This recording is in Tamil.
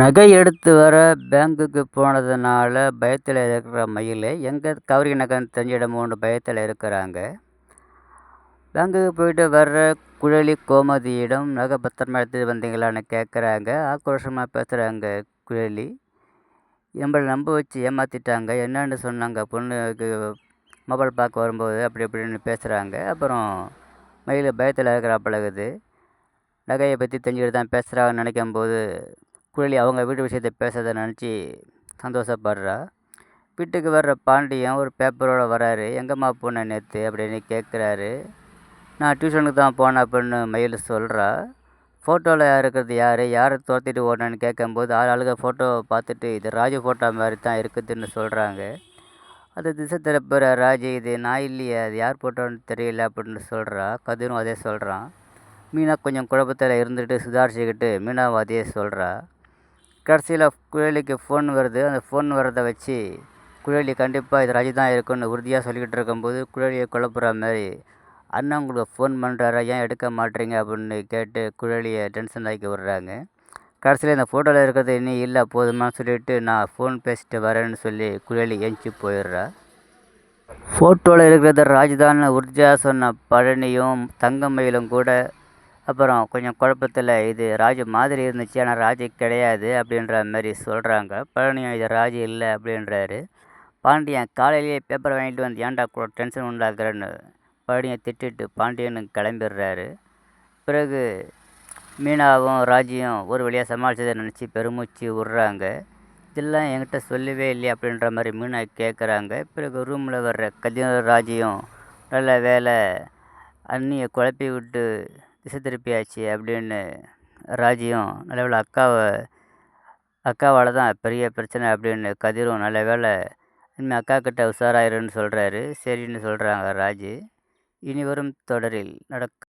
நகை எடுத்து வர பேங்குக்கு போனதுனால பயத்தில் இருக்கிற மயில் எங்கே கவரி நகைன்னு தெரிஞ்சிடமோன்னு பயத்தில் இருக்கிறாங்க? பேங்குக்கு போயிட்டு வர்ற குழலி கோமதியிடம் நகை பத்திரமா எடுத்துகிட்டு வந்தீங்களான்னு கேட்குறாங்க ஆக்ரோஷமாக பேசுகிறாங்க குழலி. நம்மளை நம்ப வச்சு ஏமாற்றிட்டாங்க என்னன்னு சொன்னாங்க. பொண்ணுக்கு மொபைல் பார்க்க வரும்போது அப்படி இப்படின்னு பேசுகிறாங்க அப்புறம் மயில் பயத்தில் இருக்கிறாப்பழகுது நகையை பற்றி தெரிஞ்சுக்கிட்டு தான் பேசுகிறாங்கன்னு நினைக்கும் போது குழலி அவங்க வீட்டு விஷயத்தை பேசுறதை நினச்சி சந்தோஷப்படுறா. வீட்டுக்கு வர்ற பாண்டியன் ஒரு பேப்பரோடு வராரு. எங்கேம்மா போன நேற்று அப்படின்னு கேட்குறாரு நான் டியூஷனுக்கு தான் போனேன் அப்படின்னு மயில் சொல்கிறா ஃபோட்டோவில் இருக்கிறது யார்? யாரை துரத்திட்டு ஓடினேன்னு கேட்கும்போது ஆள் ஆளுக ஃபோட்டோவை பார்த்துட்டு இது ராஜு ஃபோட்டோ மாதிரி தான் இருக்குதுன்னு சொல்கிறாங்க அது திசை திறப்புற ராஜு இது நான் இல்லையே அது யார் போட்டோன்னு தெரியல அப்படின்னு சொல்கிறா கதிரும் அதே சொல்கிறான் மீனா கொஞ்சம் குழப்பத்தில் இருந்துட்டு சுதாரிச்சுக்கிட்டு மீனாவும் அதே சொல்கிறா கடைசியில் குழலிக்கு ஃபோன் வருது. அந்த ஃபோன் வரதை வச்சு குழலி கண்டிப்பாக இது ராஜு தான் இருக்குன்னு உறுதியாக சொல்லிக்கிட்டு இருக்கும்போது குழலியை குழப்புற மாதிரி அண்ணன் உங்களுக்கு ஃபோன் பண்ணுறாரா ஏன் எடுக்க மாட்டீங்க? அப்படின்னு கேட்டு குழலியை டென்ஷன் ஆக்கி விட்றாங்க. கடைசியில் இந்த ஃபோட்டோவில் இருக்கிறது இனி இல்லை போதுமான்னு சொல்லிட்டு நான் ஃபோன் பேசிட்டு வரேன்னு சொல்லி குழலி ஏஞ்சி போயிடுறா. ஃபோட்டோவில் இருக்கிறது ராஜ்தான் உறுதியாக சொன்ன பழனியும் தங்கமயிலும் கூட அப்புறம் கொஞ்சம் குழப்பத்தில் இது ராஜு மாதிரி இருந்துச்சு ஆனால் ராஜு கிடையாது அப்படின்ற மாதிரி சொல்கிறாங்க பழனியும் இது ராஜு இல்லை அப்படின்றாரு. பாண்டியன் காலையிலேயே பேப்பர் வாங்கிட்டு வந்து ஏன்டா கூட டென்ஷன் உண்டாக்குறேன்னு? பழனியை திட்டிட்டு பாண்டியன் கிளம்பிடுறாரு. பிறகு மீனாவும் ராஜியும் ஒரு வழியாக சமாளித்ததை நினச்சி பெருமூச்சு விட்றாங்க. இதெல்லாம் என்கிட்ட சொல்லவே இல்லையே அப்படின்ற மாதிரி மீனா கேட்குறாங்க பிறகு ரூமில் வர்ற கதிர ராஜியும் நல்ல வேலை அண்ணியை குழப்பி விட்டு திசை திருப்பியாச்சு அப்படின்னு ராஜியும் நல்ல வேலை அக்காவை அக்காவால் தான் பெரிய பிரச்சனை அப்படின்னு கதிரும் நல்ல வேலை இனிமேல் அக்கா கிட்ட உஷாராயிருன்னு சொல்கிறாரு சரின்னு சொல்கிறாங்க ராஜு. இனி வரும் தொடரில் நடக்க